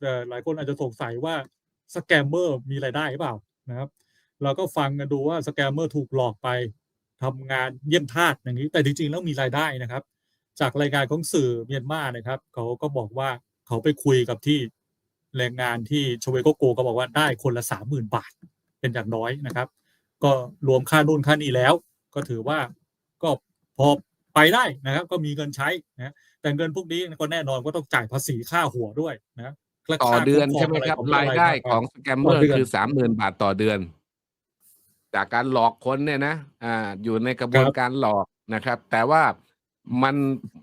แต่หลายคนอาจจะสงสัยว่าสแกมเมอร์มีรายได้หรือเปล่านะครับ เราก็ฟังกันดูว่าสแกมเมอร์ถูกหลอกไปทำงานเยี่ยมทาสอย่างนี้ แต่จริงๆแล้วมีรายได้นะครับ จากรายงานของสื่อเมียนมานะครับเขาก็บอกว่าเขาไปคุยกับที่แรงงานที่ชเวโกโกก็บอกว่าได้คนละสามหมื่นบาทเป็นอย่างน้อยนะครับ ก็รวมค่านู่นค่านี่แล้ว ก็ถือว่าก็พอไปได้นะครับ ก็มีเงินใช้นะแต่เงินพวกนี้ก็แน่นอนก็ต้องจ่ายภาษีค่าหัวด้วยนะ ต่อค่าเดือนคุ้ใช่ไหมงครับอะรายได้ของสแกมเมอต่ร์เดืนคือสามหมื่นบาทต่อเดือน จากการหลอกคนเนี่ยนะอ่าอยู่ในกระบวนครับการหลอกนะครับ แต่ว่ามัน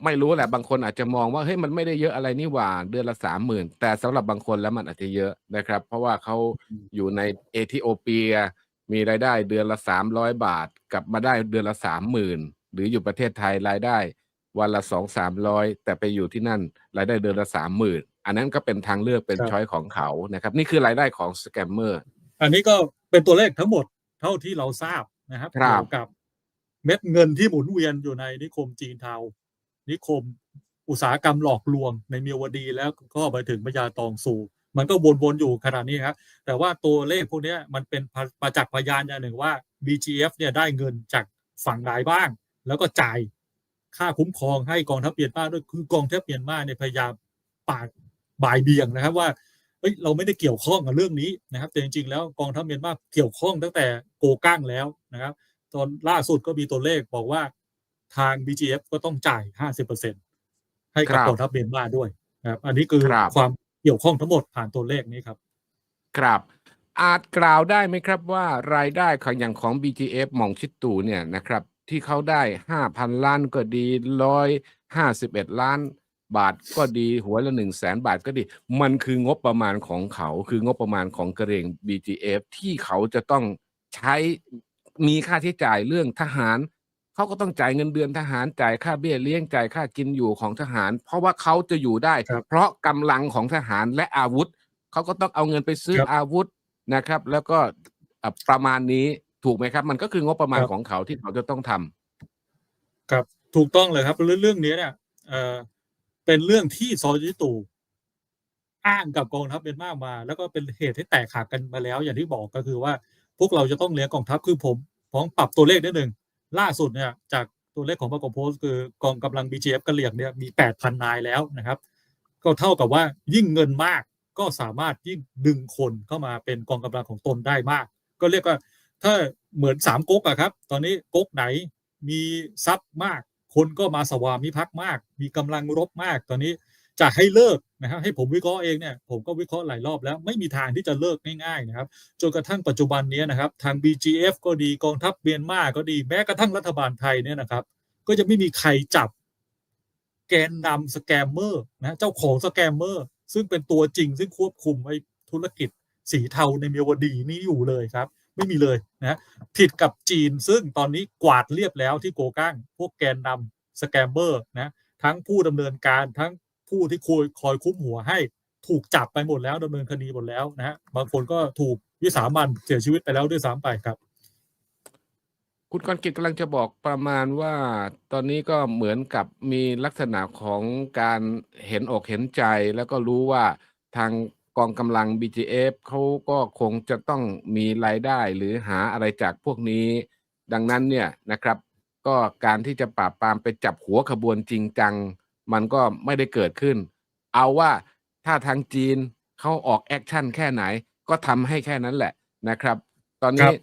ไม่รู้แหละบางคนอาจจะมองว่าเฮ้ยมันไม่ได้เยอะอะไรนี่หว่าเดือนละสามหมื่นแต่สำหรับบางคนแล้วมันอาจจะเยอะนะครับ เพราะว่าเขาอยู่ในเอธิโอเปีย มีรายได้เดือนละสามร้อยบาท กลับมาได้เดือนละสามหมื่นหรืออยู่ประเทศไทยรายได้ วันละสองสามร้อยแต่ไปอยู่ที่นั่นรายได้เดือนละสามหมื่น อันนั้นก็เป็นทางเลือกเป็นครับช้อยของเขานะครับ นี่คือรายได้ของสแกมเมอร์อันนี้ก็เป็นตัวเลขทั้งหมดเท่าที่เราทราบนะครับครับเกี่ยวกับเม็ดเงินที่หมุนเวียนอยู่ในนิคมจีนเทา นิคมอุตสาหกรรมหลอกลวงในเมียวดีแล้วก็ไปถึงพญาตองสู่มันก็วนๆอยู่ขนาดนี้ครับแต่ว่าตัวเลขพวกเนี้ยมันเป็นประจักษ์พยานอย่างหนึ่งว่า BGF เนี่ยได้เงินจากฝั่งไหนบ้าง แล้วก็จ่ายค่าคุ้มครองให้กองทัพเมียนมาด้วยคือกองทัพเมียนมาเนี่ยพยายามปาก บ่ายเบี่ยงนะครับว่าเฮ้ยเราไม่ได้เกี่ยวข้องกับเรื่องนี้นะครับ แต่จริงๆแล้วกองทัพเมียนมาเกี่ยวข้องตั้งแต่โกกั้งแล้วนะครับ ตอนล่าสุดก็มีตัวเลขบอกว่าทาง BGF ก็ต้องจ่าย 50%ให้กับครับกองทัพเมียนมาด้วยนะครับ อันนี้คือครับความเกี่ยวข้องทั้งหมดผ่านตัวเลขนี้ครับ ครับอาจกล่าวได้ไหมครับว่ารายได้ของอย่างของ BGF หม่องชิดตูเนี่ยนะครับ ที่เขาได้ห้าพันล้านก็ดีร้อยห้าสิบเอ็ดล้าน บาทก็ดีหัวละหนึ่งแสนบาทก็ดี มันคืองบประมาณของเขา คืองบประมาณของกระเหรียง BGF ที่เขาจะต้องใช้มีค่าใช้จ่ายเรื่องทหาร เขาก็ต้องจ่ายเงินเดือนทหารจ่ายค่าเบี้ยเลี้ยงจ่ายค่ากินอยู่ของทหาร เพราะว่าเขาจะอยู่ได้ครับเพราะกำลังของทหารและอาวุธ เขาก็ต้องเอาเงินไปซื้อครับอาวุธนะครับ แล้วก็เอ่อประมาณนี้ถูกไหมครับ มันก็คืองบประมาณครับของเขาที่เขาจะต้องทำครับถูกต้องเลยครับเรื่องเรื่องนี้เนี่ย เป็นเรื่องที่ซอยิตูอ้างกับกองทัพเมียนมามา แล้วก็เป็นเหตุให้แตกหักกันมาแล้ว อย่างที่บอกก็คือว่า พวกเราจะต้องเลี้ยงกองทัพคือผมผมปรับตัวเลขนิดหนึ่งล่าสุดเนี่ยจากตัวเลขของปรกโพสคือกองกำลัง BGF กะเหลี่ยงเนี่ยมี8,000นายแล้วนะครับ ก็เท่ากับว่ายิ่งเงินมากก็สามารถยิ่งดึงคนเข้ามาเป็นกองกำลังของตนได้มาก ก็เรียกว่าถ้าเหมือนสามก๊กอะครับ ตอนนี้ก๊กไหนมีทรัพย์มาก คนก็มาสวามิภักดิ์มาก มีกำลังรบมาก ตอนนี้จะให้เลิกนะครับให้ผมวิเคราะห์เองเนี่ยผมก็วิเคราะห์หลายรอบแล้วไม่มีทางที่จะเลิกง่ายๆนะครับจนกระทั่งปัจจุบันนี้นะครับทาง BGF ก็ดีกองทัพเมียนมาก็ดีแม้กระทั่งรัฐบาลไทยเนี่ยนะครับ ก็จะไม่มีใครจับแกนนำสแกมเมอร์นะเจ้าของสแกมเมอร์ซึ่งเป็นตัวจริงซึ่งควบคุมไอ้ธุรกิจสีเทาในเมียวดีนี่อยู่เลยครับ ไม่มีเลยนะผิดกับจีนซึ่งตอนนี้กวาดเรียบแล้วที่โกกั้งพวกแกนนำสแกมเมอร์นะทั้งผู้ดำเนินการทั้งผู้ที่คอยคอยคุ้มหัวให้ถูกจับไปหมดแล้วดำเนินคดีหมดแล้วนะฮะบางคนก็ถูกวิสามันเสียชีวิตไปแล้วด้วยซ้ำไปครับคุณกรกิจกำลังจะบอกประมาณว่าตอนนี้ก็เหมือนกับมีลักษณะของการเห็นอกเห็นใจ แล้วก็รู้ว่าทาง กองกำลัง BGF เขาก็คงจะต้องมีรายได้หรือหาอะไรจากพวกนี้ ดังนั้นเนี่ยนะครับ ก็การที่จะปราบปรามไปจับหัวขบวนจริงจัง มันก็ไม่ได้เกิดขึ้น เอาว่าถ้าทางจีนเขาออกแอคชั่นแค่ไหน ก็ทำให้แค่นั้นแหละนะครับ ตอนครันี้บ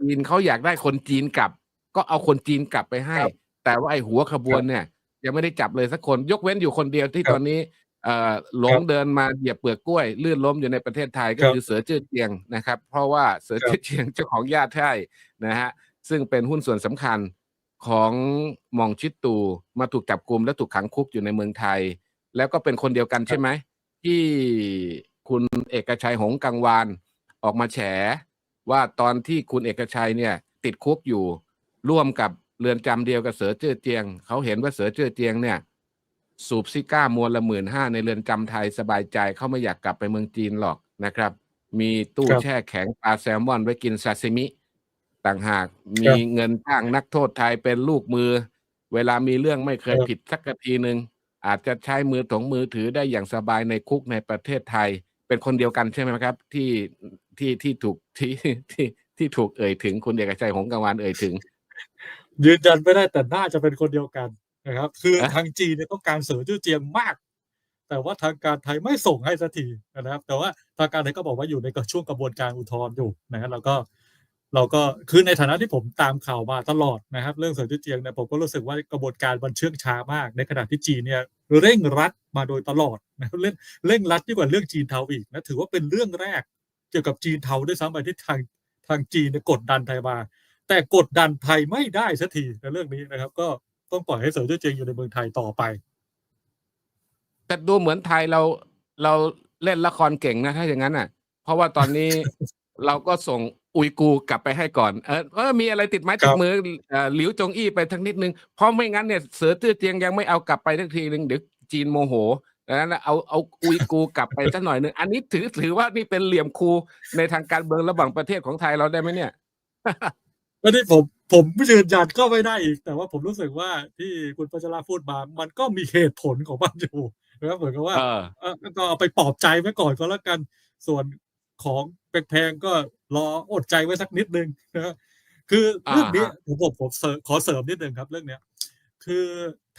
จีนเขาอยากได้คนจีนกลับ ก็เอาคนจีนกลับไปให้ครับแต่ว่าไอ้หัวขบวนเนี่ยยังไม่ได้จับเลยสักคน ยกเว้นอยู่คนเดียวที่ครับตอนนี้เอ่อ หลงครับเดินมาเหยียบเปลือกกล้วยลื่นล้มอยู่ในประเทศไทยก็ครับคือเสือจื้อเจียงนะครับ เพราะว่าเสือครับจื้อเจียงเจ้าของญาติไทยนะฮะซึ่งเป็นหุ้นส่วนสำคัญของหมองชิดตูมาถูกจับกลุ่มและถูกขังคุกอยู่ในเมืองไทย แล้วก็เป็นคนเดียวกันใช่ไหมที่คุณเอกชัยหงส์กังวานออกมาแฉว่าตอนที่คุณเอกชัยเนี่ยติดคุกอยู่ร่วมกับเรือนจำเดียวกับเสือเจื้อเจียง เขาเห็นว่าเสือเจื้อเจียงเนี่ย สูบซิก้ามวลละหมื่นห้าในเรือนจำไทยสบายใจเขาไม่อยากกลับไปเมืองจีนหรอกนะครับ มีตู้ครับแช่แข็งปลาแซลมอนไว้กินซาซิมิ ต่างหากคมีรับเงินจ้างนักโทษไทยเป็นลูกมือ เวลามีเรื่องไม่เคยครับผิดสักทีหนึ่งอาจจะใช้มือถงมือถือได้อย่างสบายในคุกในประเทศไทย เป็นคนเดียวกันใช่ไหมครับ ที่ที่ที่ถูกที่ที่ที่ถูกเอ่ยถึงคุณเอกชัยหงส์กังวานเอ่ยถึง ยืนยันไม่ได้แต่น่าจะเป็นคนเดียวกัน นะครับ คืออะทางจีนเนี่ยต้องการเสริมชื่อเจียงมาก แต่ว่าทางการไทยไม่ส่งให้สักทีนะครับ แต่ว่าทางการไทยก็บอกว่าอยู่ในช่วงกระบวนการอุทธรณ์อยู่นะฮะแล้วก็เราก็คือในฐานะที่ผมตามข่าวมาตลอดนะครับ เรื่องเสริมชื่อเจียงเนี่ยผมก็รู้สึกว่ากระบวนการมันเชื่องช้ามาก ในขณะที่จีนเนี่ยเร่งรัดมาโดยตลอดนะครับเร่งเร่งรัดยิ่งกว่าเรื่องจีนเทาอีกนะถือว่าเป็นเรื่องแรกเกี่ยวกับจีนเทาด้วยซ้ำไปที่ทางทางจีนเนี่ยกดดันไทยมาแต่กดดันไทยไม่ได้สักทีในเรื่องนี้นะครับ ก็ ต้องปล่อยให้เสือเจ้าเจงอยู่ในเมืองไทยต่อไป แต่ดูเหมือนไทยเราเราเล่นละครเก่งนะถ้าอย่างนั้นอะ เพราะว่าตอนนี้เราก็ส่งอุยกูร์กลับไปให้ก่อน เออเออมีอะไรติดไม้ติคดรับมือเอ่อหลิวจงอี้ไปทั้งนิดนึง เพราะไม่งั้นเนี่ยเสือตื้อเจียงยังไม่เอากลับไปทักทีหนึ่งเดี๋ยวจีนโมโหดังนั้นเอาเอาอุยกูร์กลับไปสักหน่อยหนึ่งอันนี้ถือถือว่านี่เป็นเหลี่ยมคูในทางการเมืองระหว่างประเทศของไทยเราได้ไหมเนี่ยก็ที่ผม ผมยืนยันก็ไม่ได้อีก แต่ว่าผมรู้สึกว่าที่คุณปัชราพูดมา มันก็มีเหตุผลของมันอยู่นะครับเหมือนกับว่าเออเออก็เอาไปปลอบใจไว้ก่อนก็แล้วกัน ส่วนของแพงๆก็รออดใจไว้สักนิดนึงนะคือเรื่องนี้อ่าฮะผมผมผมเสริมขอเสริมนิดนึงครับ เรื่องเนี้ย คือ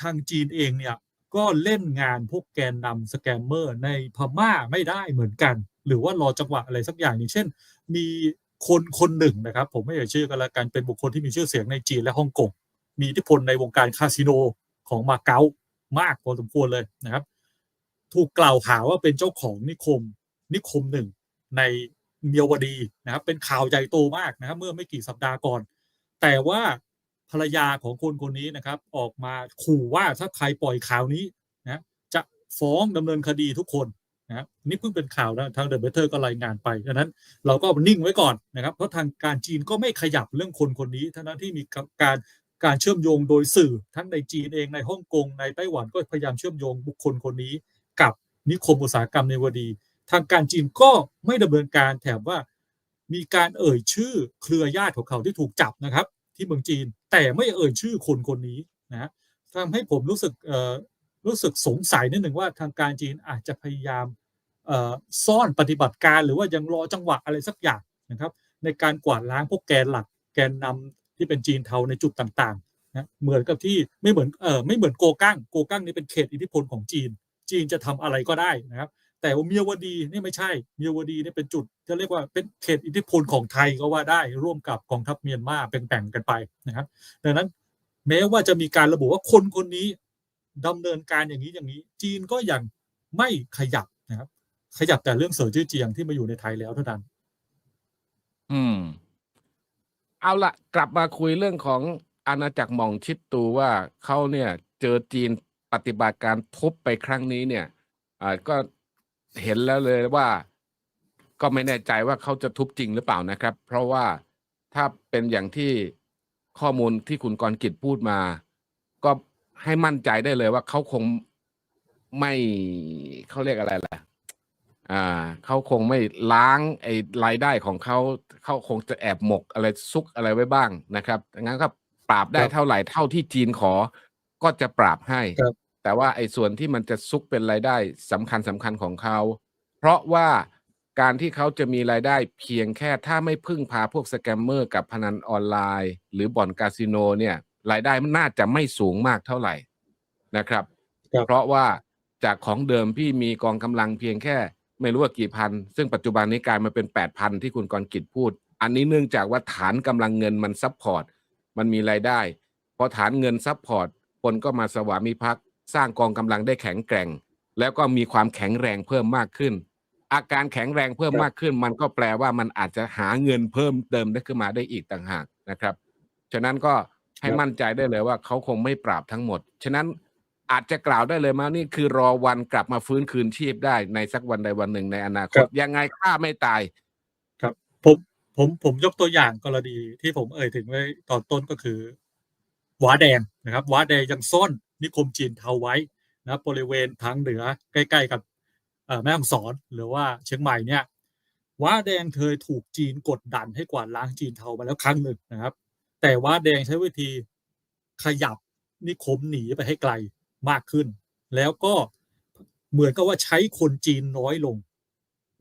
ทางจีนเองเนี่ย ก็เล่นงานพวกแกนนำสแกมเมอร์ในพม่าไม่ได้เหมือนกัน หรือว่ารอจังหวะอะไรสักอย่างอย่างเช่น มี คนคนหนึ่งนะครับ ผมไม่เอ่ยชื่อกันละกันเป็นบุคคลที่มีชื่อเสียงในจีนและฮ่องกงมีอิทธิพลในวงการคาสิโนของมาเก๊ามากพอสมควรเลยนะครับ ถูกกล่าวหาว่าเป็นเจ้าของนิคมนิคมหนึ่งในเมียวดีนะครับ เป็นข่าวใหญ่โตมากนะครับ เมื่อไม่กี่สัปดาห์ก่อน แต่ว่าภรรยาของคนคนนี้นะครับ ออกมาขู่ว่าถ้าใครปล่อยข่าวนี้นะจะฟ้องดำเนินคดีทุกคน นะครับนี่เพิ่งเป็นข่าวนะทางเดอะเบเตอร์ก็รายงานไปดังนั้นเราก็นิ่งไว้ก่อนนะครับ เพราะทางการจีนก็ไม่ขยับเรื่องคนคนนี้ทั้งนั้นที่มีการการเชื่อมโยงโดยสื่อทั้งในจีนเองในฮ่องกงในไต้หวันก็พยายามเชื่อมโยงบุคคลคนนี้กับนิคมอุตสาหกรรมในวดี ทางการจีนก็ไม่ดำเนินการแถมว่ามีการเอ่ยชื่อเครือญาติของเขาที่ถูกจับนะครับ ที่เมืองจีนแต่ไม่เอ่ยชื่อคนคนนี้นะทำให้ผมรู้สึกรู้สึกสงสัยนิดหนึ่งว่าทางการจีนอาจจะพยายาม ซ่อนปฏิบัติการหรือว่ายังรอจังหวะอะไรสักอย่างนะครับในการกวาดล้างพวกแกนหลัก แกนนำที่เป็นจีนเทาในจุดต่างๆนะเหมือนกับที่ไม่เหมือนเออไม่เหมือนโกกั้งโกกั้งนี่เป็นเขตอิทธิพลของจีน จีนจะทำอะไรก็ได้นะครับ แต่ว่าเมียวดีนี่ไม่ใช่เมียวดีนี่เป็นจุดจะเรียกว่าเป็นเขตอิทธิพลของไทยก็ว่าได้ร่วมกับกองทัพเมียนมาแบ่งๆกันไปนะครับ ดังนั้นแม้ว่าจะมีการระบุว่าคนคนนี้ดำเนินการอย่างนี้อย่างนี้ จีนก็ยังไม่ขยับนะครับ ขยับแต่เรื่องเสือจื้อเจียงที่มาอยู่ในไทยแล้วเท่านั้น อืม เอาละกลับมาคุยเรื่องของอาณาจักรหม่องชิดตูว่าเขาเนี่ย เจอจีนปฏิบัติการทุบไปครั้งนี้เนี่ยอ่าก็เห็นแล้วเลยว่า ก็ไม่แน่ใจว่าเขาจะทุบจริงหรือเปล่านะครับ เพราะว่าถ้าเป็นอย่างที่ข้อมูลที่คุณกรกิจพูดมา ก็ให้มั่นใจได้เลยว่าเขาคงไม่เขาเรียกอะไรล่ะ อ่าเขาคงไม่ล้างไอ้รายได้ของเขาเขาคงจะแอบหมกอะไรซุกอะไรไว้บ้างนะครับดังนั้นก็ปราบได้ครับเท่าไหร่เท่าที่จีนขอ ก็จะปราบให้ครับแต่ว่าไอ้ส่วนที่มันจะซุกเป็นรายได้สำคัญสำคัญของเขา เพราะว่าการที่เขาจะมีรายได้เพียงแค่ถ้าไม่พึ่งพาพวกสแกมเมอร์กับพนันออนไลน์ หรือบ่อนคาสิโนเนี่ย รายได้มันน่าจะไม่สูงมากเท่าไหร่นะครับครับเพราะว่าจากของเดิมพี่มีกองกำลังเพียงแค่ ไม่รู้ว่ากี่พัน ซึ่งปัจจุบันนี้กลายมาเป็นแปดพันที่คุณกรกิจพูด อันนี้เนื่องจากว่าฐานกำลังเงินมันซับพอร์ตมันมีรายได้พอฐานเงินซับพอร์ตคนก็มาสวามิภักดิ์สร้างกองกำลังได้แข็งแกร่ง แล้วก็มีความแข็งแรงเพิ่มมากขึ้น อาการแข็งแรงเพิ่มครับมากขึ้น มันก็แปลว่ามันอาจจะหาเงินเพิ่มเติมได้ขึ้นมาได้อีกต่างหากนะครับ ฉะนั้นก็ให้ครับมั่นใจได้เลยว่าเขาคงไม่ปราบทั้งหมด ฉะนั้น อาจจะกล่าวได้เลยมานี่คือรอวันกลับมาฟื้นคืนชีพได้ในสักวันใดวันหนึ่งในอนาคต ยังไงข้าไม่ตายผมผมผมยกตัวอย่างกรณีที่ผมเอ่ยถึงไว้ตอนต้นก็คือหวาแดงนะครับหวาแดงยังซ่อนนิคมจีนเทาไว้นะครับบริเวณทางเหนือใกล้ๆกับเอ่อแม่ฮ่องสอนหรือว่าเชียงใหม่เนี่ยหวาแดงเคยถูกจีนกดดันให้กวาดล้างจีนเทามาแล้วครั้งหนึ่งนะครับ แต่หวาแดงใช้วิธีขยับนิคมหนีไปให้ไกล มากขึ้น แล้วก็เหมือนกับว่าใช้คนจีนน้อยลง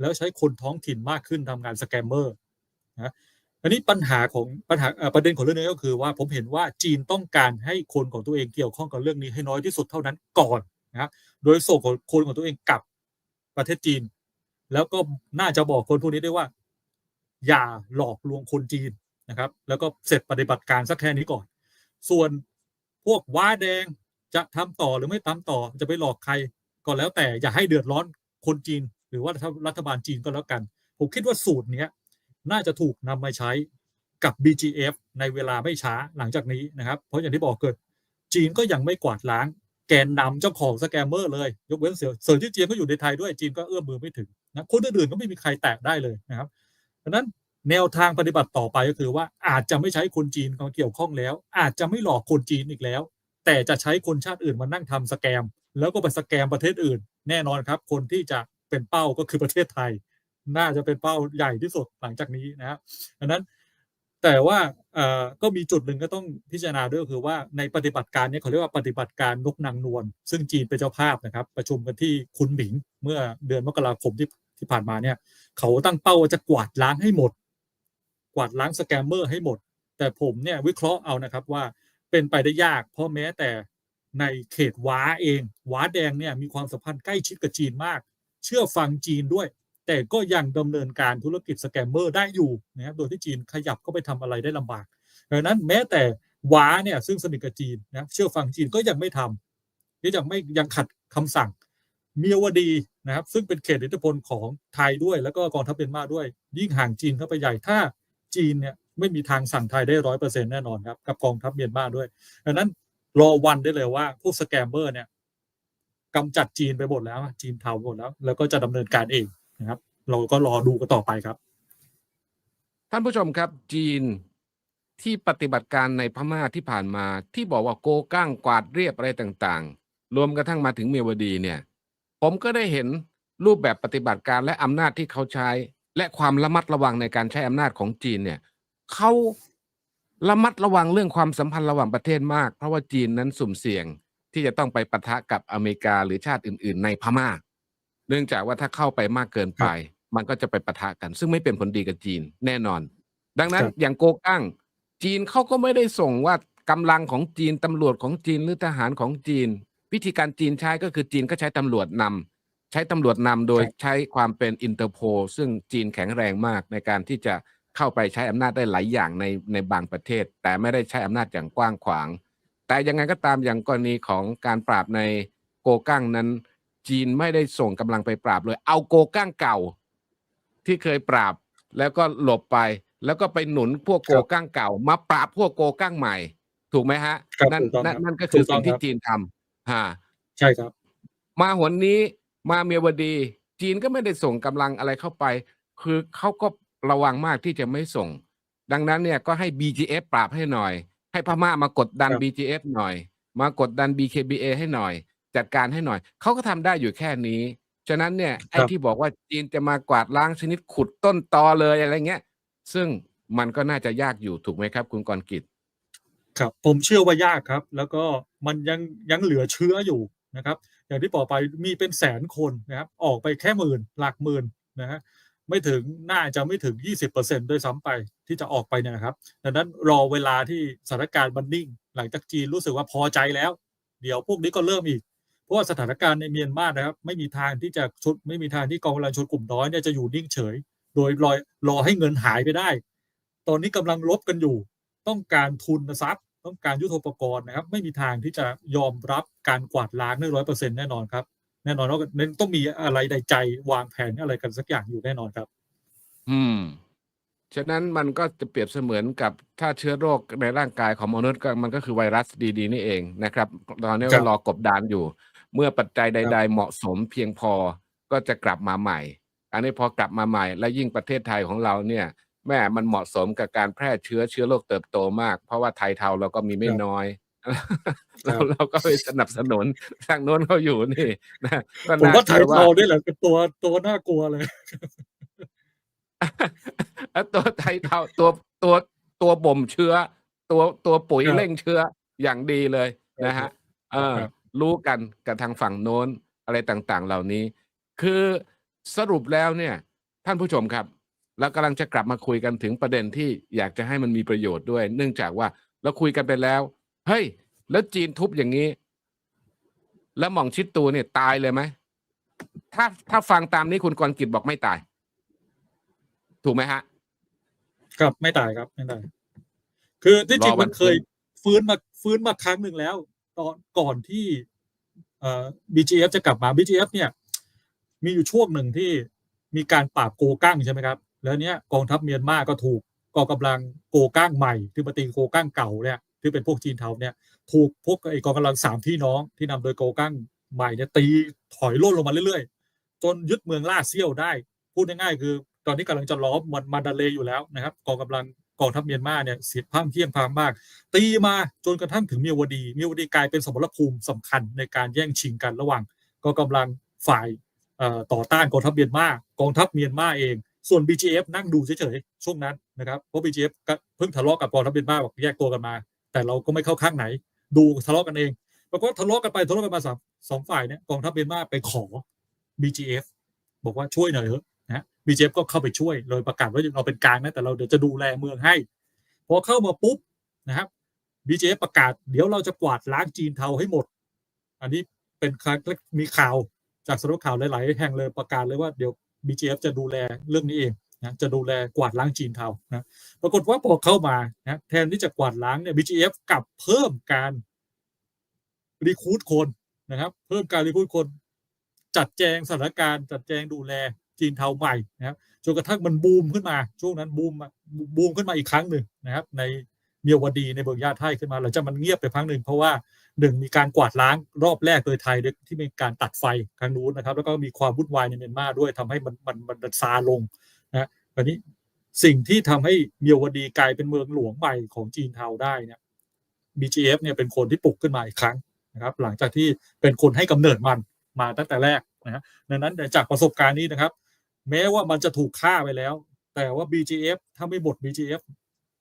แล้วใช้คนท้องถิ่นมากขึ้นทำงานสแกมเมอร์นะอันนี้ปัญหาของปัญหาประเด็นของเรื่องนี้ก็คือว่าผมเห็นว่าจีนต้องการให้คนของตัวเองเกี่ยวข้องกับเรื่องนี้ให้น้อยที่สุดเท่านั้นก่อนนะโดยส่งของคนของตัวเองกลับประเทศจีน แล้วก็น่าจะบอกคนพวกนี้ได้ว่า อย่าหลอกลวงคนจีนนะครับ แล้วก็เสร็จปฏิบัติการสักแค่นี้ก่อน ส่วนพวกว้าแดง จะทำต่อหรือไม่ทำต่อจะไปหลอกใครก็แล้วแต่อย่าให้เดือดร้อนคนจีน หรือว่ารัฐบาลจีนก็แล้วกัน ผมคิดว่าสูตรเนี้ยน่าจะถูกนำมาใช้กับ BGF ในเวลาไม่ช้าหลังจากนี้นะครับ เพราะอย่างที่บอกเกิด จีนก็ยังไม่กวาดล้าง แกนนำเจ้าของสแกมเมอร์เลย ยกเว้นเสือเสือที่จีนก็อยู่ในไทยด้วยจีนก็เอื้อมมือไม่ถึงนะคนอื่นๆก็ไม่มีใครแตะได้เลยนะครับดังนั้นแนวทางปฏิบัติต่อไปก็คือว่าอาจจะไม่ใช้คนจีนมาเกี่ยวข้องแล้ว อาจจะไม่หลอกคนจีนอีกแล้ว แต่จะใช้คนชาติอื่นมานั่งทำสแกม แล้วก็ไปสแกมประเทศอื่น แน่นอนครับ คนที่จะเป็นเป้าก็คือประเทศไทย น่าจะเป็นเป้าใหญ่ที่สุดหลังจากนี้นะครับดังนั้นแต่ว่าก็มีจุดหนึ่งก็ต้องพิจารณาด้วยคือว่าในปฏิบัติการนี้เขาเรียกว่าปฏิบัติการนกนางนวลซึ่งจีนเป็นเจ้าภาพนะครับ ประชุมกันที่คุนหมิงเมื่อเดือนมกราคมที่ที่ผ่านมาเนี่ย เขาตั้งเป้าว่าจะกวาดล้างให้หมด กวาดล้างสแกมเมอร์ให้หมด แต่ผมเนี่ยวิเคราะห์เอานะครับว่า เป็นไปได้ยาก เพราะแม้แต่ในเขตว้าเองว้าแดงเนี่ยมีความสัมพันธ์ใกล้ชิดกับจีนมาก เชื่อฟังจีนด้วย แต่ก็ยังดำเนินการธุรกิจสแกมเมอร์ได้อยู่นะครับโดยที่จีนขยับเข้าไปทำอะไรได้ลำบากดังนั้นแม้แต่ว้าเนี่ยซึ่งสนิทกับจีนนะเชื่อฟังจีนก็ยังไม่ทำที่ยังไม่ยังขัดคำสั่ง เมียวดีนะครับ ซึ่งเป็นเขตอิทธิพลของไทยด้วย แล้วก็กองทัพเมียนมาด้วย ยิ่งห่างจีนเข้าไปใหญ่ถ้าจีนเนี่ย ไม่มีทางสั่งไทยได้ร้อยเปอร์เซ็นแน่นอนครับ กับกองทัพเมียนมาด้วยดังนั้นรอวันได้เลยว่าพวกสแกมเมอร์เนี่ยกำจัดจีนไปหมดแล้ว จีนเทาหมดแล้ว แล้วก็จะดำเนินการเองนะครับ เราก็รอดูกันต่อไปครับ ท่านผู้ชมครับจีนที่ปฏิบัติการในพม่าที่ผ่านมา ที่บอกว่าโกก้างกวาดเรียบอะไรต่างๆ รวมกระทั่งมาถึงเมียวดีเนี่ย ผมก็ได้เห็นรูปแบบปฏิบัติการและอำนาจที่เขาใช้ และความระมัดระวังในการใช้อำนาจของจีนเนี่ย เขาระมัดระวังเรื่องความสัมพันธ์ระหว่างประเทศมาก เพราะว่าจีนนั้นสุ่มเสี่ยงที่จะต้องไปปะทะกับอเมริกาหรือชาติอื่น ๆ ในพม่า เนื่องจากว่าถ้าเข้าไปมากเกินไป มันก็จะไปปะทะกัน ซึ่งไม่เป็นผลดีกับจีนแน่นอน ดังนั้นครับอย่างโกกั้ง จีนเขาก็ไม่ได้ส่งว่ากำลังของจีนตำรวจของจีนหรือทหารของจีน วิธีการจีนใช้ก็คือจีนก็ใช้ตำรวจนำใช้ตำรวจนำโดยครับใช้ความเป็นอินเตอร์โพซึ่งจีนแข็งแรงมากในการที่จะ เข้าไปใช้อำนาจได้หลายอย่างในในบางประเทศ แต่ไม่ได้ใช้อำนาจอย่างกว้างขวาง แต่ยังไงก็ตามอย่างกรณีของการปราบในโกกั้งนั้น จีนไม่ได้ส่งกำลังไปปราบเลย เอาโกกั้งเก่า ที่เคยปราบแล้วก็หลบไป แล้วก็ไปหนุนพวกโกกั้งเก่า มาปราบพวกโกกั้งใหม่ ถูกไหมฮะครับนั่นถูกต้องนั่นครับนั่นก็คือถูกต้สิ่องงที่ครับจีนทำฮะใช่ครับ มาหนนี้มาเมียวดี จีนก็ไม่ได้ส่งกำลังอะไรเข้าไป คือเขาก็ ระวังมากที่จะไม่ส่ง ดังนั้นเนี่ยก็ให้ BGF ปราบให้หน่อย ให้พม่ามากดดันครับ BGF หน่อย มากดดัน BKBA ให้หน่อย จัดการให้หน่อย เขาก็ทำได้อยู่แค่นี้ ฉะนั้นเนี่ยไอ้ครับที่บอกว่าจีนจะมากวาดล้างชนิดขุดต้นตอเลยอะไรเงี้ย ซึ่งมันก็น่าจะยากอยู่ถูกไหมครับ คุณกรกิจครับผมเชื่อว่ายากครับ แล้วก็มันยังยังเหลือเชื้ออยู่นะครับ อย่างที่บอกไปมีเป็นแสนคนนะครับ ออกไปแค่หมื่นหลักหมื่นนะฮะ ไม่ถึงน่าจะไม่ถึง 20%ด้วยซ้ำไปที่จะออกไปเนี่ยนะครับ ดังนั้นรอเวลาที่สถานการณ์มันนิ่ง หลังจากจีนรู้สึกว่าพอใจแล้ว เดี๋ยวพวกนี้ก็เริ่มอีก เพราะว่าสถานการณ์ในเมียนมานะครับ ไม่มีทางที่จะชุดไม่มีทางที่กองกำลังชนกลุ่มน้อยเนี่ยจะอยู่นิ่งเฉย โดยรอรอให้เงินหายไปได้ ตอนนี้กำลังลบกันอยู่ ต้องการทุนทรัพย์ ต้องการยุทโธปกรณ์นะครับ ไม่มีทางที่จะยอมรับการกวาดล้างได้ร้อยเปอร์เซ็นต์แน่นอนครับ แน่นอนว่าต้องมีอะไรในใจวางแผนอะไรกันสักอย่างอยู่แน่นอนครับ อืมฉะนั้นมันก็จะเปรียบเสมือนกับถ้าเชื้อโรคในร่างกายของมนุษย์ก็มันก็คือไวรัสดีๆนี่เองนะครับ ตอนนี้ครัก็บรอกบดานอยู่ เมื่อปัจจัยครัใดบๆเหมาะสมเพียงพอก็จะกลับมาใหม่ อันนี้พอกลับมาใหม่ และยิ่งประเทศไทยของเราเนี่ย แม่มันเหมาะสมกับการแพร่เชื้อเชื้อโรคเติบโตมาก เพราะว่าไทยเทาเราก็มีไม่ครับน้อย ครัเราบเราก็ไปสนับสนุนทางโน้นเขาอยู่นี่นะก็ผมน่าว่าไทเชื่ยอว่าเทานี่แหละเป็นตัวตัวน่ากลัวเลยแล้วตัวไทยเทาตัวตัวตัวบ่มเชื้อ ตัวตัวปุ๋ยครับเร่งเชื้ออย่างดีเลยนะครัฮะบเออครับรู้กันกับทางฝั่งโน้นอะไรต่างๆ เหล่านี้ คือสรุปแล้วเนี่ย ท่านผู้ชมครับเรากำลังจะกลับมาคุยกันถึงประเด็นที่อยากจะให้มันมีประโยชน์ด้วย เนื่องจากว่าเราคุยกันไปแล้ว เฮ้ย แล้วจีนทุบอย่างนี้ แล้วหม่องชิดตูเนี่ยตายเลยไหมถ้าถ้าฟังตามนี้คุณกรกิจบอกไม่ตาย ถูกไหมฮะ ครับไม่ตายครับไม่ตาย คือที่จริงรอวัมันนเคยฟื้นมาฟื้นมาครั้งหนึ่งแล้ว ตอนก่อนที่เอ่อ BGF จะกลับมา BGF เนี่ย มีอยู่ช่วงหนึ่งที่มีการปราบโกกั้งใช่ไหมครับ แล้วเนี้ยกองทัพเมียนมาก็ถูกกองกำลังโกกั้งใหม่ที่มาตีโกกั้งเก่าเนี่ย ที่เป็นพวกจีนเทาเนี่ยถูกพวกไอ้กองกำลังสามพี่น้องที่นำโดยโกกั้งใหม่เนี่ยตีถอยล่นลงมาเรื่อยๆ จนยึดเมืองล่าเซี่ยวได้ พูดง่ายๆคือ ตอนนี้กำลังจะล้อมมันมันดาเลย์อยู่แล้วนะครับกองกำลังกองทัพเมียนมาเนี่ยเสียพร่ำเที่ยงพามมาก ตีมาจนกระทั่งถึงเมียวดีเมียวดีกลายเป็นสมรภูมิสำคัญในการแย่งชิงกันระหว่างกองกำลังฝ่ายต่อต้านกองทัพเมียนมากองทัพเมียนมาเอง ส่วน BGF นั่งดูเฉยๆช่วงนั้นนะครับเพราะ BGF ก็เพิ่งทะเลาะกับกองทัพเมียนมาบอกแยกตัวกันมา แต่เราก็ไม่เข้าข้างไหน ดูทะเลาะกันเองปรากฏทะเลาะกันไปทะเลาะกันมาสามสองฝ่ายเนี่ยกองทัพเมียนมาไปขอ BGF บอกว่าช่วยหน่อยเถอะนะ BGF ก็เข้าไปช่วยโดยประกาศว่าเราเป็นกลางนะแต่เราเดี๋ยวจะดูแลเมืองให้พอเข้ามาปุ๊บนะครับ BJF ประกาศเดี๋ยวเราจะกวาดล้างจีนเทาให้หมด อันนี้เป็นครั้งมีข่าวจากสำนักข่าวหลาย ๆ แห่งเลยประกาศเลยว่าเดี๋ยว BJF จะดูแลเรื่องนี้เอง นะจะดูแลกวาดล้างจีนเทานะปรากฏว่าพอเข้ามานะแทนที่จะกวาดล้างเนี่ย BJF กลับเพิ่มการรีคูดคนนะครับ เพิ่มการรีคูดคน จัดแจงสถานการณ์จัดแจงดูแลจีนเทาใหม่นะครับจนกระทั่งมันบูมขึ้นมา ช่วงนั้นบูมบูมขึ้นมาอีกครั้งหนึ่งนะครับ ในเมียวดีในเมืองย่าไทยขึ้นมาหลังจากมันเงียบไปครั้งหนึ่งเพราะว่าหนึ่งมีการกวาดล้างรอบแรกโดยไทยที่มีการตัดไฟครั้งนู้นนะครับ แล้วก็มีความวุ่นวายในเมียนมาด้วยทำให้มันมันมันซาลง นะอันนี้สิ่งที่ทำให้เมียวดีกลายเป็นเมืองหลวงใหม่ของจีนเทาได้เนี่ย BGF เนี่ยเป็นคนที่ปลุกขึ้นมาอีกครั้งนะครับ หลังจากที่เป็นคนให้กำเนิดมันมาตั้งแต่แรกนะฮะดังนั้นจากประสบการณ์นี้นะครับ แม้ว่ามันจะถูกฆ่าไปแล้ว แต่ว่า BGF ถ้าไม่หมด BGF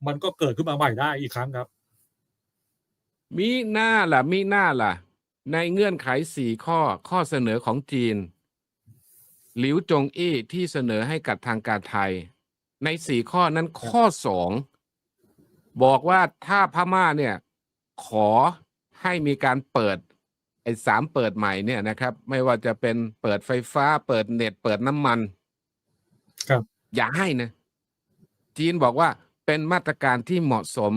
มันก็เกิดขึ้นมาใหม่ได้อีกครั้งครับ มีหน้าล่ะ มีหน้าล่ะ ในเงื่อนไขสี่ข้อข้อเสนอของจีน หลิวจงอี้ที่เสนอให้กับทางการไทย ในสี่ข้อนั้นข้อสองบอกว่าถ้าพม่าเนี่ยขอให้มีการเปิดไอ้สามเปิดใหม่เนี่ยนะครับ ไม่ว่าจะเป็นเปิดไฟฟ้า เปิดเน็ตเปิดน้ำมัน ครับ อย่าให้นะจีนบอกว่าเป็นมาตรการที่เหมาะสม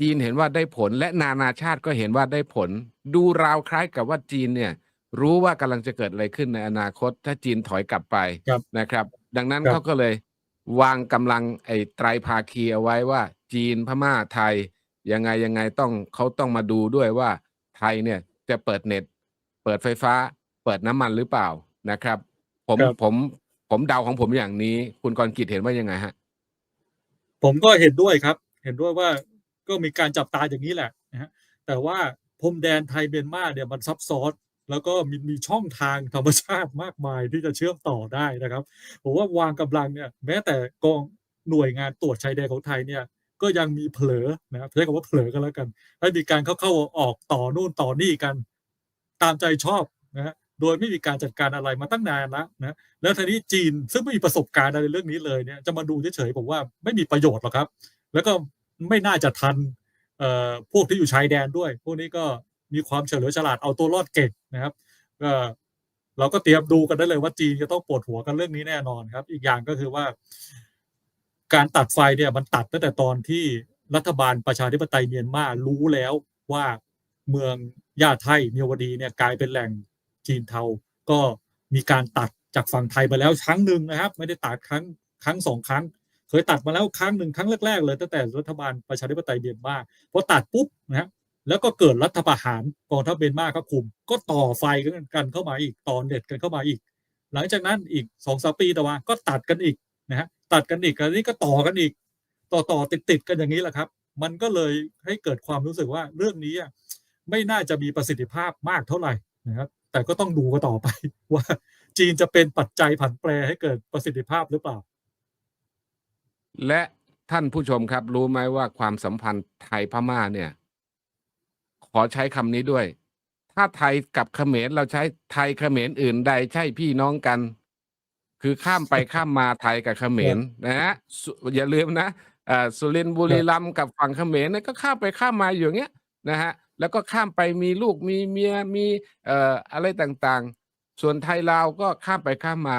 จีนเห็นว่าได้ผลและนานาชาติก็เห็นว่าได้ผล ดูราวคล้ายกับว่าจีนเนี่ย รู้ว่ากำลังจะเกิดอะไรขึ้นในอนาคต ถ้าจีนถอยกลับไปครับนะครับ ดังนั้นครับเขาก็เลยวางกำลังไอ้ไตรภาคีเอาไว้ว่า จีนพม่าไทยยังไงยังไงต้องเขาต้องมาดูด้วยว่าไทยเนี่ยจะเปิดเน็ต เปิดไฟฟ้า เปิดน้ำมันหรือเปล่านะครับ ผมครับผมผมเดาของผมอย่างนี้ คุณกรกิจเห็นว่ายังไงฮะ ผมก็เห็นด้วยครับ เห็นด้วยว่าก็มีการจับตาอย่างนี้แหละนะฮะแต่ว่าพรมแดนไทยเมียนมาเนี่ยมันซับซ้อน แล้วก็มีมีช่องทางธรรมชาติมากมายที่จะเชื่อมต่อได้นะครับผมว่าวางกำลังเนี่ยแม้แต่กองหน่วยงานตรวจชายแดนของไทยเนี่ยก็ยังมีเผลอนะครับใช้คำว่าเผลอกันแล้วกันให้มีการเข้าเข้าออกต่อนู่นต่อนี่กันตามใจชอบนะฮะโดยไม่มีการจัดการอะไรมาตั้งนานแล้วนะแล้วทีนี้จีนซึ่งไม่มีประสบการณ์อะไรเรื่องนี้เลยเนี่ยจะมาดูเฉยๆผมว่าไม่มีประโยชน์หรอกครับ แล้วก็ไม่น่าจะทันเอ่อพวกที่อยู่ชายแดนด้วย พวกนี้ก็ มีความเฉลียวฉลาดเอาตัวรอดเก่งนะครับก็เราก็เตรียมดูกันได้เลยว่าจีนจะต้องปวดหัวกันเรื่องนี้แน่นอนครับ อีกอย่างก็คือว่า การตัดไฟเนี่ยมันตัดตั้งแต่ตอนที่รัฐบาลประชาธิปไตยเมียนมารู้แล้วว่าเมืองย่าไทยเมียวดีเนี่ยกลายเป็นแหล่งจีนเทา ก็มีการตัดจากฝั่งไทยมาแล้วครั้งหนึ่งนะครับ ไม่ได้ตัดครั้งครั้งสองครั้ง เคยตัดมาแล้วครั้งหนึ่งครั้งแรกๆเลยตั้งแต่รัฐบาลประชาธิปไตยเมียนมาพอตัดปุ๊บนะฮะ แล้วก็เกิดรัฐประหารกองทัพเมียนมาก็คุม ก็ต่อไฟกันเข้ามาอีกต่อเน็ตกันเข้ามาอีก หลังจากนั้นอีกสองสามปีต่อมาก็ตัดกันอีกนะฮะตัดกันอีกอันนี้ก็ต่อกันอีก ต่อต่อติดติดกันอย่างนี้แหละครับ มันก็เลยให้เกิดความรู้สึกว่าเรื่องนี้อะไม่น่าจะมีประสิทธิภาพมากเท่าไหร่นะครับ แต่ก็ต้องดูกันต่อไป ว่าจีนจะเป็นปัจจัยผันแปรให้เกิดประสิทธิภาพหรือเปล่า และท่านผู้ชมครับรู้ไหมว่าความสัมพันธ์ไทยพม่าเนี่ย ขอใช้คำนี้ด้วย ถ้าไทยกับเขมรเราใช้ไทยเขมรอื่นใดใช่พี่น้องกันเคือข้ามไปข้ามมาไทยกับเขมรนะฮะสุอย่าลืมนะอ่าสุรินทร์บุรีรัมย์กับฝั่งเขมรเนี่ยก็ข้ามไปข้ามมาอยู่อย่างเงี้ยนะฮะแล้วก็ข้ามไปมีลูกมีเมียมีเอ่ออะไรต่างๆ ส่วนไทยลาวก็ข้ามไปข้ามมา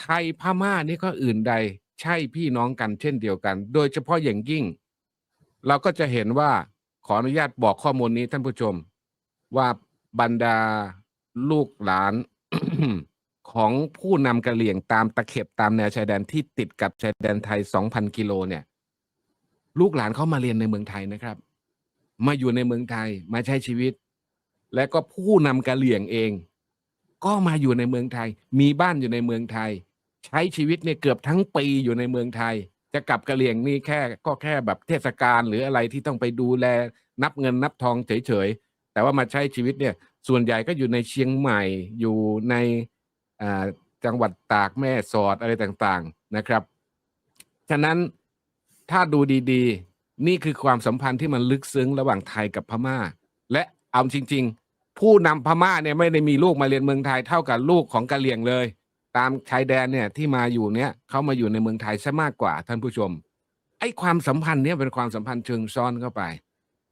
ไทยพม่านี่ก็อื่นใด ใช่พี่น้องกันเช่นเดียวกัน โดยเฉพาะอย่างยิ่ง เราก็จะเห็นว่าข ออนุญาตบอกข้อมูลนี้ท่านผู้ชม ว่าบรรดาลูกหลาน ของผู้นำกะเหลี่ยงตามตะเข็บตามแนวชายแดนที่ติดกับชายแดนไทย 2,000 กิโลเนี่ย ลูกหลานเขามาเรียนในเมืองไทยนะครับ มาอยู่ในเมืองไทยมาใช้ชีวิต และก็ผู้นำกะเหลี่ยงเอง ก็มาอยู่ในเมืองไทย มีบ้านอยู่ในเมืองไทย ใช้ชีวิตเนี่ยเกือบทั้งปีอยู่ในเมืองไทย จะกลับกะเหลี่ยงนี่แค่ก็แค่แบบเทศกาลหรืออะไรที่ต้องไปดูแลนับเงินนับทองเฉยๆ แต่ว่ามาใช้ชีวิตเนี่ย ส่วนใหญ่ก็อยู่ในเชียงใหม่อยู่ในจังหวัดตากแม่สอดอะไรต่างๆนะครับ ฉะนั้นถ้าดูดีๆ นี่คือความสัมพันธ์ที่มันลึกซึ้งระหว่างไทยกับพม่า และเอาจริง ๆ ผู้นำพม่าเนี่ยไม่ได้มีลูกมาเรียนเมืองไทยเท่ากับลูกของกะเหลี่ยงเลย ตามชายแดนเนี่ยที่มาอยู่เนี่ยเขามาอยู่ในเมืองไทยซะมากกว่าท่านผู้ชม ไอ้ความสัมพันธ์เนี่ยเป็นความสัมพันธ์เชิงซ้อนเข้าไป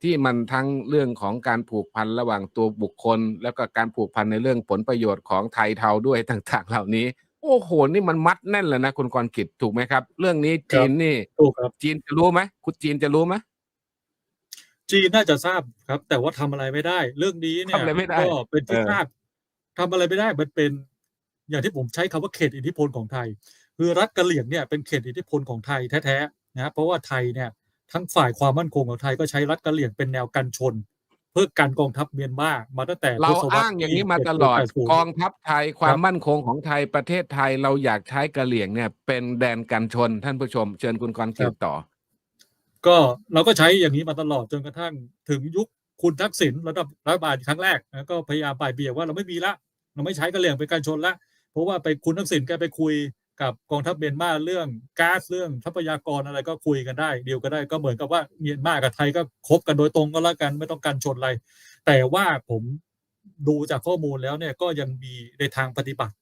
ที่มันทั้งเรื่องของการผูกพันระหว่างตัวบุคคล แล้วก็การผูกพันในเรื่องผลประโยชน์ของไทยเทาด้วยต่าง ๆ เหล่านี้ โอ้โหนี่มันมัดแน่นเลยนะคุณกรกิจถูกไหมครับ เรื่องนี้จีนนี่ถูกครับจีนจะรู้ไหมคุณจีนจะรู้ไหมจีนน่าจะทราบครับ แต่ว่าทำอะไรไม่ได้ เรื่องนี้เนี่ยทำอะไรไม่ได้ก็เป็นที่เออทราบทำอะไรไม่ได้มันเป็น อย่างที่ผมใช้คำว่าเขตอิทธิพลของไทย คือรัฐกะเหลี่ยงเนี่ยเป็นเขตอิทธิพลของไทยแท้ๆนะเพราะว่าไทยเนี่ยทั้งฝ่ายความมั่นคงของไทยก็ใช้รัฐกะเหลี่ยงเป็นแนวกันชน เพื่อกันกองทัพเมียนมามาตั้งแต่เราทศวรรษอ้างอย่างนี้มาตลอดที่กองทัพไทยความครับมั่นคงของไทยประเทศไทยเราอยากใช้กะเหลี่ยงเนี่ยเป็นแดนกันชน ท่านผู้ชม เชิญคุณกรกิจต่อ ก็เราก็ใช้อย่างนี้มาตลอดจนกระทั่งถึงยุคคุณทักษิณระดับรัฐบาลครั้งแรกนะก็พยายามบ่ายเบี่ยงว่าเราไม่มีละเราไม่ใช้กระเหลี่ยงเป็นการชนละเพ ราะว่าไปคุณทักษิณแกไปคุยกับกองทัพเมียนมาเรื่องก๊าซเรื่องทรัพยากรอะไรก็คุยกันได้เดียวก็ได้ก็เหมือนกับว่าเมียนมากับไทยก็คบกันโดยตรงก็แล้วกันไม่ต้องการชนอะไร แต่ว่าผมดูจากข้อมูลแล้วเนี่ยก็ยังมีในทางปฏิบัติ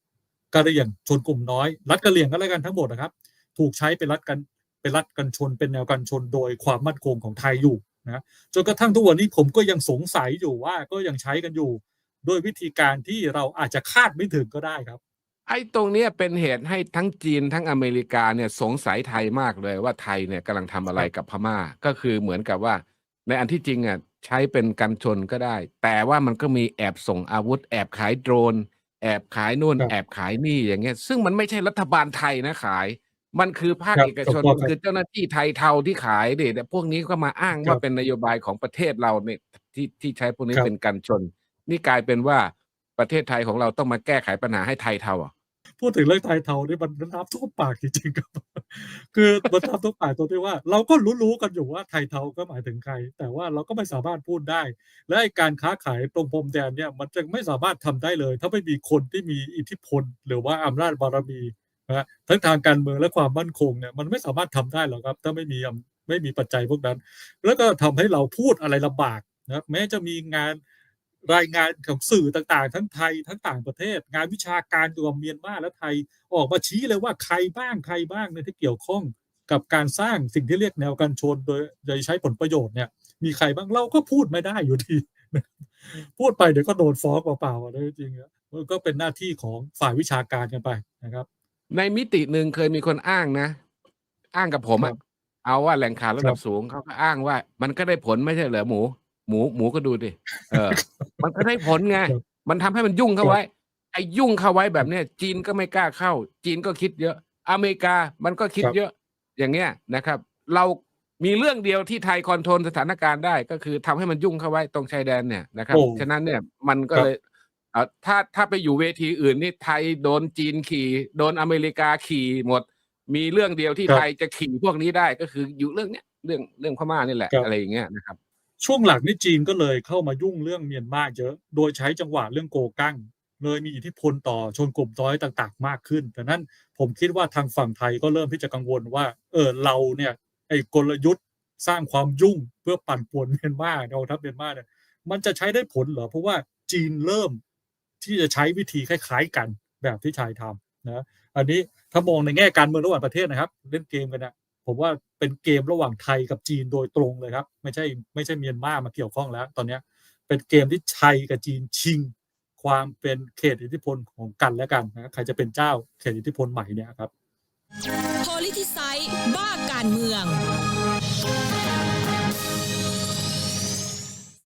กะเหรี่ยงชนกลุ่มน้อยรัฐกะเหรี่ยงก็แล้วกันทั้งหมดนะครับ ถูกใช้เป็นรัฐกันเป็นรัฐกันชนเป็นแนวกันชนโดยความมั่นคงของไทยอยู่นะจนกระทั่งทุกวันนี้ผมก็ยังสงสัยอยู่ว่าก็ยังใช้กันอยู่โดยวิธีการที่เราอาจจะคาดไม่ถึงก็ได้ครับ ไอ้ตรงเนี้ยเป็นเหตุให้ทั้งจีนทั้งอเมริกาเนี่ยสงสัยไทยมากเลยว่าไทยเนี่ยกำลังทำอะไรกับพม่า ก็คือเหมือนกับว่า ในอันที่จริงอะใช้เป็นกันชนก็ได้ แต่ว่ามันก็มีแอบส่งอาวุธ แอบขายโดรน แอบขายนู่น ครับ แอบขายนี่อย่างเงี้ย ซึ่งมันไม่ใช่รัฐบาลไทยนะขาย มันคือภาคครับเอกชนถูกต้องครับคือเจ้าหน้าที่ไทยเทาที่ขายเด็แต่พวกนี้ก็มาอ้างครัว่าบเป็นนโยบายของประเทศเราเนี่ยที่ที่ใช้พวกนี้ครับ เป็นกันชน นี่กลายเป็นว่าประเทศไทยของเราต้องมาแก้ไขปัญหาให้ไทยเทาอะ พูดถึงเรื่องไทยเทานี่มันน้ำท่วมปากจริงๆครับ คือมันน้ำท่วมปากตรงที่ว่า เราก็รู้ๆกันอยู่ว่าไทยเทาก็หมายถึงใคร แต่ว่าเราก็ไม่สามารถพูดได้ และไอการค้าขายตรงพรมแดนเนี่ยมันจะไม่สามารถทำได้เลย ถ้าไม่มีคนที่มีอิทธิพล หรือว่าอำนาจบารมีนะฮะทั้งทางการเมืองและความมั่นคงเนี่ยมันไม่สามารถทำได้หรอกครับ ถ้าไม่มีไม่มีปัจจัยพวกนั้น แล้วก็ทำให้เราพูดอะไรลำบากนะแม้จะมีงาน รายงานของสื่อต่างๆ ทั้งไทยทั้งต่างประเทศ งานวิชาการเกี่ยวกับเมียนมาและไทยออกมาชี้เลยว่าใครบ้างใครบ้างเนี่ยที่เกี่ยวข้องกับการสร้างสิ่งที่เรียกแนวกันชนโดยโดยใช้ผลประโยชน์เนี่ย มีใครบ้างเราก็พูดไม่ได้อยู่ดีพูดไปเดี๋ยวก็โดนฟ้องเปล่าๆเลยจริงๆอะมันก็เป็นหน้าที่ของฝ่ายวิชาการกันไปนะครับ ในมิติหนึ่งเคยมีคนอ้างนะ อ้างกับผมครัอะบเอาว่าแหล่งข่าวระดัครับบสูงเขาก็อ้างว่า มันก็ได้ผลไม่ใช่เหรอหมู หมูหมูก็ดูดิเออ มันก็ได้ผลไงครับมันทำให้มันยุ่งเข้าไว้ ไอ้ยุ่งเข้าไว้แบบเนี้ยจีนก็ไม่กล้าเข้า จีนก็คิดเยอะ อเมริกามันก็คิดครับเยอะ อย่างเงี้ยนะครับ เรามีเรื่องเดียวที่ไทยคอนโทรลสถานการณ์ได้ ก็คือทำให้มันยุ่งเข้าไว้ตรงชายแดนเนี่ยนะครับโอ้ฉะนั้นเนี่ยมันก็ครับเลยเอ่อถ้าถ้าไปอยู่เวทีอื่นนี่ไทยโดนจีนขี่โดนอเมริกาขี่หมด มีเรื่องเดียวที่ครับไทยจะขี่พวกนี้ได้ก็คืออยู่เรื่องเนี้ยเรื่องเรื่องพม่านี่แหละครับอะไรอย่างเงี้ยนะครับ ช่วงหลังนี่จีนก็เลยเข้ามายุ่งเรื่องเมียนมาเยอะ โดยใช้จังหวะเรื่องโกกั้ง เลยมีอิทธิพลต่อชนกลุ่มน้อยต่าง ๆ มากขึ้นแต่นั้นผมคิดว่าทางฝั่งไทยก็เริ่มที่จะกังวลว่า เออเราเนี่ยไอ้กลยุทธ์สร้างความยุ่งเพื่อปั่นป่วนเมียนมาในกองทัพเมียนมาเนี่ยมันจะใช้ได้ผลเหรอเพราะว่าจีนเริ่มที่จะใช้วิธีคล้าย ๆ กันแบบที่ชายทำนะอันนี้ถ้ามองในแง่การเมืองระหว่างประเทศนะครับ เล่นเกมกันนะ ผมว่าเป็นเกมระหว่างไทยกับจีนโดยตรงเลยครับ ไม่ใช่ไม่ใช่เมียนมามาเกี่ยวข้องแล้ว ตอนนี้เป็นเกมที่ไทยกับจีนชิง ความเป็นเขตอิทธิพลของกันและกันนะใครจะเป็นเจ้าเขตอิทธิพลใหม่เนี่ยครับโพลิทิไซต์บ้าการเมือง